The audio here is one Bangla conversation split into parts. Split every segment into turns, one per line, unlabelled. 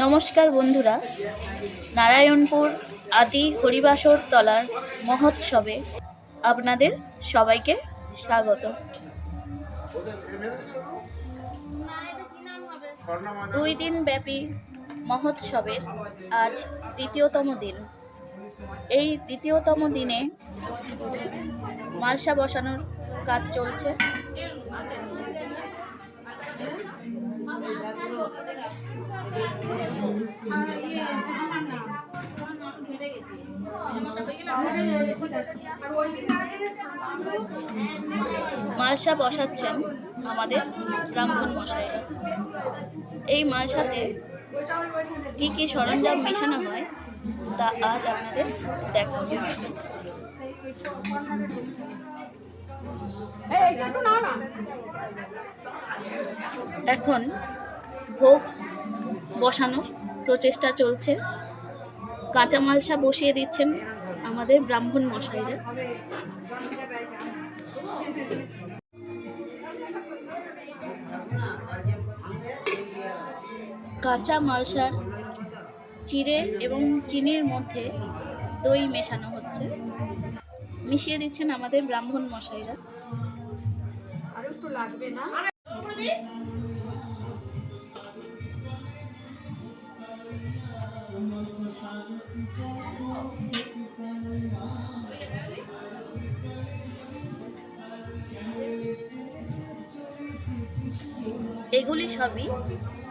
নমস্কার বন্ধুরা। নারায়ণপুর আদি হরিবাসর তলার মহোৎসবে আপনাদের সবাইকে স্বাগত। দুই দিন ব্যাপী মহোৎসবের আজ তৃতীয়তম দিন। এই দ্বিতীয়তম দিনে মালসা বসানোর কাজ চলছে। মালসা বসাচ্ছেন আমাদের ব্রাহ্মণ মশাই। এই মালসাতে কী কী সরঞ্জাম মেশানো হয়, তা আজ আপনাদের দেখাবো। এখন ভোগ বসানোর প্রচেষ্টা চলছে। কাঁচা মালসা বসিয়ে দিচ্ছেন আমাদের ব্রাহ্মণ মশাইরা। কাঁচা মালসার চিড়ে এবং চিনির মধ্যে দই মেশানো হচ্ছে। মিশিয়ে দিচ্ছেন আমাদের ব্রাহ্মণ মশাইরা। এগুলি সবই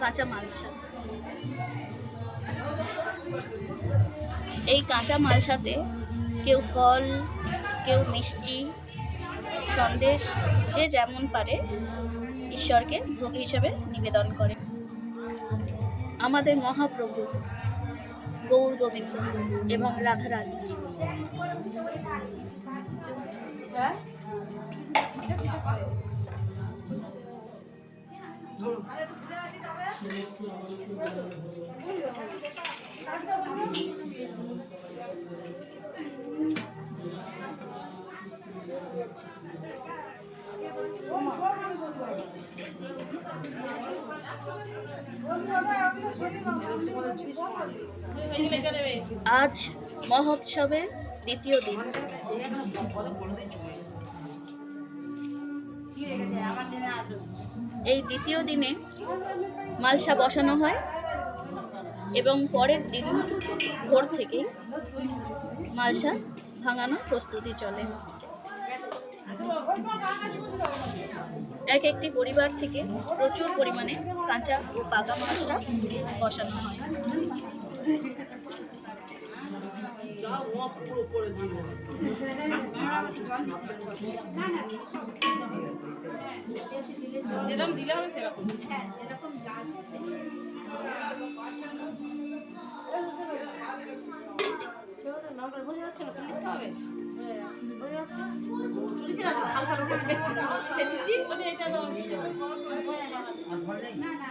কাঁচা মালসা এই কাঁচা মালসাতে কেউ ফল, কেউ মিষ্টি, সন্দেশ, যে যেমন পারে ঈশ্বরকে ভোগ হিসাবে নিবেদন করে। আমাদের মহাপ্রভু গৌর গোবিন্দ এবং রাধারানী। আজ মহোৎসবের দ্বিতীয় দিন। এই দ্বিতীয় দিনে মালসা বসানো হয় এবং পরের দিন ভোর থেকেই মালসা ভাঙানোর প্রস্তুতি চলে। এক একটি পরিবার থেকে প্রচুর পরিমাণে কাঁচা ও পাকা মালসা বসানো হয়।
যেরকম দিলে হবে সেরকম। বোঝা যাচ্ছে না লিখতে হবে বোঝা যাচ্ছে চুরিতে আছে ছাল করে খেতেছি এটা না না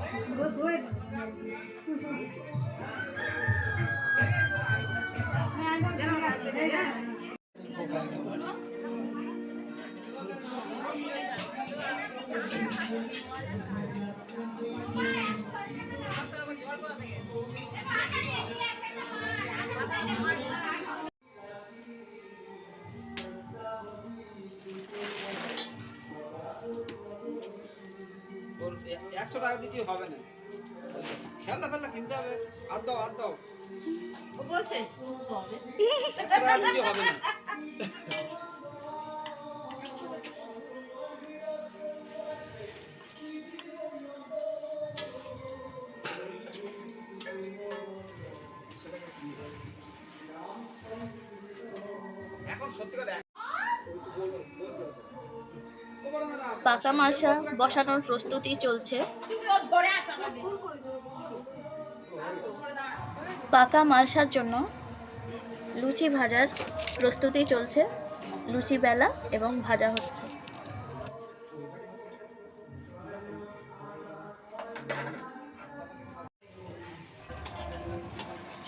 একশো টাকা দিচ্ছি হবে না। খেলনা ফেলনা কিনতে হবে। আর দাও আর দাও।
বলছে
একশো টাকা দিচ্ছি হবে না
পাকা মালসা বসানোর প্রস্তুতি চলছে। পাকা মালসার জন্য লুচি ভাজার প্রস্তুতি চলছে। লুচি বেলা এবং ভাজা হচ্ছে।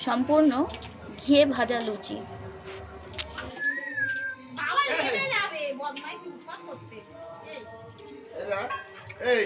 সম্পূর্ণ ঘিয়ে ভাজা লুচি।
এই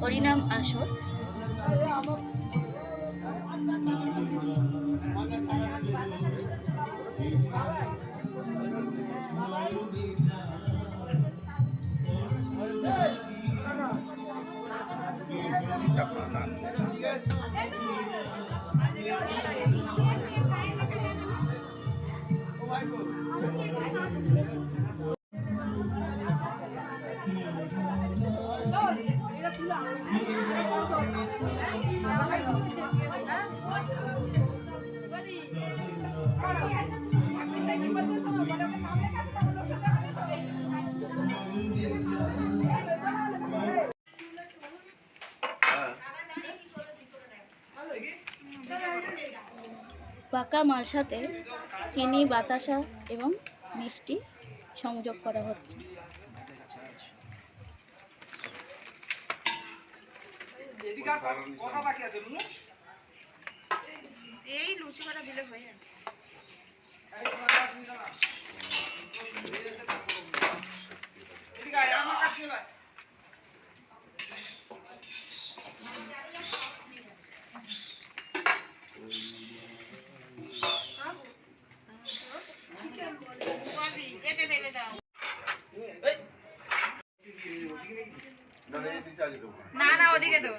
হরিনাম আসর পাকা মালসাতে চিনি বাতাসা এবং মিষ্টি সংযোগ করা হচ্ছে।
এই লুচি কটা দিলে হয়ে
না না,
ওদিকে তো।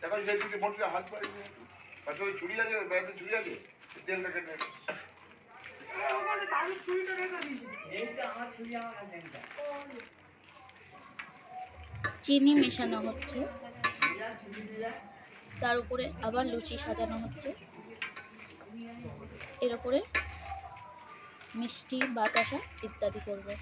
দেখো সেই দিকে মোটরে হাত পাড়ি ওই ছুরি আছে ব্যাগতে ছুরি আছে?
চিনি মেশানো হচ্ছে। তার উপরে আবার লুচি সাজানো হচ্ছে। এর উপরে মিষ্টি বাতাসা ইত্যাদি করবে।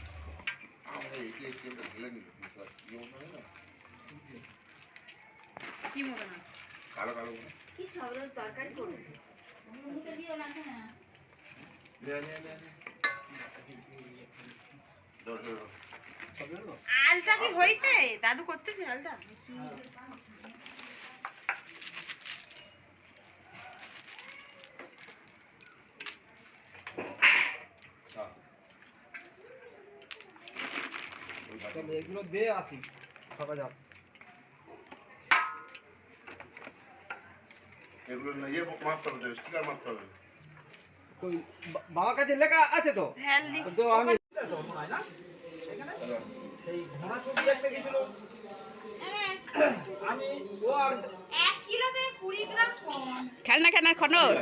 কি মনে হয়?
কি
কালো কালো করে নে নে নে নে ধর ধর ধর।
আলটা কি হয়েছে? দাদু করতেছে আলটা
এগুলো দে আসি। সকাল যাও।
এগুলো না ইয়ে মারতে হবে স্টিকার মারতে হবে।
কই বাবার কাছে লেখা আছে তো?
হেলদি
তো আমি তো হয় না এখানে সেই ঘোড়া ছবি একটা গেছিল আমি ও আর
এক কিলোতে কুড়ি গ্রাম কম।
খেলনা খেলনা খনর